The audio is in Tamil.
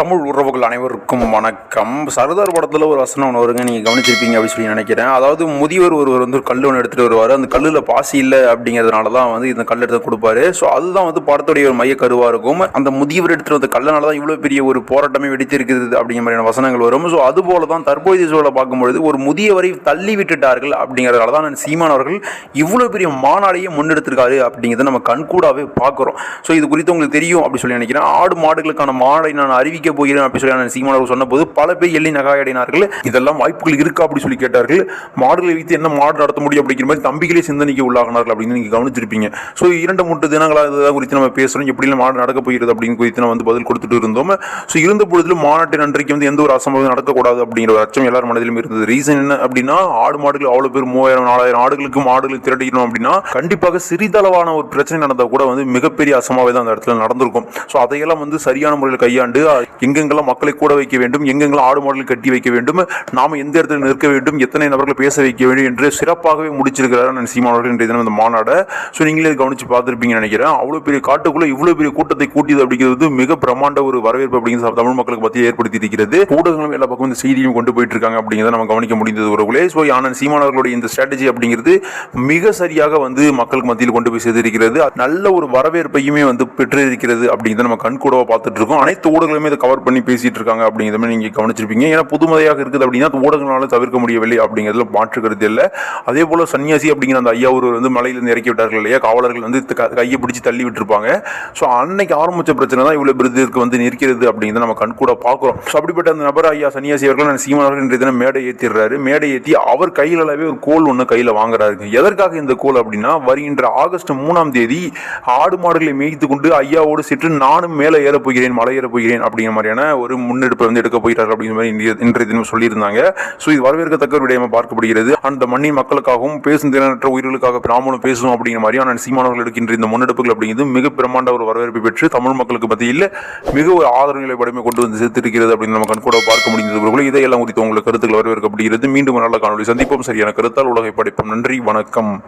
தமிழ் உறவுகள் அனைவருக்கும் வணக்கம். சர்தார் படத்தில் ஒரு வசனம் ஒன்று வருங்க நீங்கள் கவனிச்சிருப்பீங்க அப்படின்னு சொல்லி நினைக்கிறேன். அதாவது முதியவர் ஒருவர் வந்து ஒரு கல் ஒன்று எடுத்துகிட்டு வருவார். அந்த கல்லில் பாசி இல்லை அப்படிங்கிறதுனால தான் வந்து இந்த கல் எடுத்து கொடுப்பாரு. ஸோ அதுதான் வந்து படத்துடைய ஒரு மைய கருவாக இருக்கும். அந்த முதியவர் எடுத்துகிட்டு வந்த கல்லனால தான் இவ்வளோ பெரிய ஒரு போராட்டமே வெடித்திருக்குது அப்படிங்கிற மாதிரியான வசனங்கள் வரும். ஸோ அது போல தான் தற்போதைய சூழலை பார்க்கும்பொழுது ஒரு முதியவரை தள்ளி விட்டுட்டார்கள் அப்படிங்கிறதுனால தான் சீமான் அவர்கள் இவ்வளோ பெரிய மாநாடையே முன்னெடுத்திருக்காரு அப்படிங்கிறத நம்ம கண்கூடாவே பார்க்குறோம். ஸோ இது குறித்து உங்களுக்கு தெரியும் அப்படின்னு சொல்லி நினைக்கிறேன். ஆடு மாடுகளுக்கான மாடை நான் அறிவிக்க போகிறேன் அப்படி சொல்லி நான் சீமான் அவர்கள் சொன்னபோது பல பேர் எள்ளி நகாயடினார்கள் இதெல்லாம் வாய்ப்புகள் இருக்கா அப்படி சொல்லி கேட்டார்கள். மாடுகளை வைத்து என்ன மாடு நடத்த முடியும் அப்படிங்கிற மாதிரி தம்பிகளே சிந்தனைக்கு உள்ளாகினார்கள் அப்படின்னு நீங்கள் கவனிச்சிருப்பீங்க. ஸோ இரண்டு மூன்று தினங்களாக குறித்து நம்ம பேசுகிறோம் எப்படிலாம் மாடு நடக்க போகிறது அப்படின்னு குறித்து நம்ம வந்து பதில் கொடுத்துட்டு இருந்தோம். ஸோ இருந்த பொழுதிலும் மாநாட்டின் அன்றைக்கு வந்து எந்த ஒரு அசம்பவம் நடக்கக்கூடாது அப்படிங்கிற ஒரு அச்சம் எல்லார் மனதிலும் இருந்தது. ரீசன் என்ன அப்படின்னா ஆடு மாடுகள் அவ்வளோ பேர் மூவாயிரம் நாலாயிரம் ஆடுகளுக்கு மாடுகள் திரட்டிக்கணும் அப்படின்னா கண்டிப்பாக சிறிதளவான ஒரு பிரச்சனை நடந்தால் கூட வந்து மிகப்பெரிய அசமாவே தான் அந்த இடத்துல நடந்திருக்கும். ஸோ அதையெல்லாம் வந்து சரியான முறையில் கையாண்டு எங்கெங்கெல்லாம் மக்களை கூட வைக்க வேண்டும் எங்கெங்கெல்லாம் ஆடு மாடுகள் கட்டி வைக்க வேண்டும் நாம் எந்த இடத்துல நிற்க வேண்டும் எத்தனை நபர்களை பேச வைக்க வேண்டும் என்று சிறப்பாகவே முடிச்சிருக்கிறார் நான் சீமானவர்கள் இன்றைய தினம் இந்த மாநாடை. ஸோ நீங்களே கவனித்து பார்த்துருப்பீங்கன்னு நினைக்கிறேன். அவ்வளோ பெரிய காட்டுக்குள்ளே இவ்வளோ பெரிய கூட்டத்தை கூட்டியது அப்படிங்கிறது மிக பிரமாண்ட ஒரு வரவேற்பு அப்படிங்கிறது தமிழ் மக்களுக்கு மத்தியில் ஏற்படுத்தி இருக்கிறது ஊடகங்களும் எல்லா பக்கம் இந்த செய்தியும் கொண்டு போயிட்டு இருக்காங்க அப்படிங்கிறத நம்ம கவனிக்க முடிந்தது உறவுகளே ஸோ ஆனால் சீமானவர்களுடைய இந்த ஸ்ட்ராட்டஜி அப்படிங்கிறது மிக சரியாக வந்து மக்களுக்கு மத்தியில் கொண்டு போய் சேர்த்திருக்கிறது. நல்ல ஒரு வரவேற்பையுமே வந்து பெற்றிருக்கிறது அப்படிங்கிறத நம்ம கண்கூடவாக பார்த்துட்டு இருக்கோம். அனைத்து ஊடகங்களுமே இதை கவர் பண்ணி பேசிட்டு இருக்காங்க அப்படிங்கிறத மாதிரி நீங்க கவனிச்சிருப்பீங்க. ஏன்னா புதுமதையாக இருக்குது அப்படின்னா அது ஊடகங்களால தவிர்க்க முடியவில்லை அப்படிங்கிறதுல மாற்று கருத்து இல்லை. அதே போல சன்னியாசி அப்படிங்கிற அந்த ஐயா ஒருவர் வந்து மலையிலிருந்து இறக்கி விட்டார்கள் இல்லையா? காவலர்கள் வந்து க- கையை பிடிச்சி தள்ளி விட்டுருப்பாங்க. ஸோ அன்னைக்கு ஆரம்பிச்ச பிரச்சனை தான் இவ்வளவு விருதுக்கு வந்து நிற்கிறது அப்படிங்கிறத நம்ம கண்கூட பார்க்குறோம். ஸோ அப்படிப்பட்ட அந்த நபர் ஐயா சன்னியாசி அவர்கள் நான் சீமான் இன்றைய தினம் மேடை ஏற்றிடுறாரு மேடை ஏற்றி அவர் கையில் ஒரு கோல் ஒன்று கையில் வாங்குறாரு எதற்காக இந்த கோல் அப்படின்னா வருகின்ற ஆகஸ்ட் மூணாம் தேதி ஆடு மாடுகளை மேய்த்து கொண்டு ஐயாவோடு சிற்று நானும் மேலே ஏறப் போகிறேன் மலை ஏறப் போகிறேன் அப்படிங்கிற மாதிரியான ஒரு முன்னெடுப்பை வந்து எடுக்க போகிறார்கள் அப்படிங்கிற மாதிரி இன்றைய- இன்றைய தினம் சொல்லியிருந்தாங்க. ஸோ இது வரவேற்கத்தக்க ஒரு விடயமா பார்க்கப்படுகிறது. அந்த மண்ணின் மக்களுக்காகவும் பேசும் திறனற்ற உயிர்களுக்காக நாமளும் பேசுவோம் அப்படிங்கிற மாதிரி ஆனால் சீமானவர்கள் எடுக்கின்ற இந்த முன்னெடுப்புகள் அப்படிங்கிறது மிக பிரமாண்ட ஒரு வரவேற்பை பெற்று தமிழ் மக்களுக்கு மத்தியில் மிக ஒரு ஆதரவு நிலைப்படமே கொண்டு வந்து சேர்த்திருக்கிறது அப்படின்னு நம்ம கண்கூட பார்க்க முடிந்தது இதையெல்லாம் குறித்து உங்களுக்கு கருத்துக்கள் வரவேற்கப்படுகிறது. மீண்டும் நல்ல காணொலி சந்திப்போம். சரியான கருத்தால் உலகை படைப்போம். நன்றி வணக்கம்.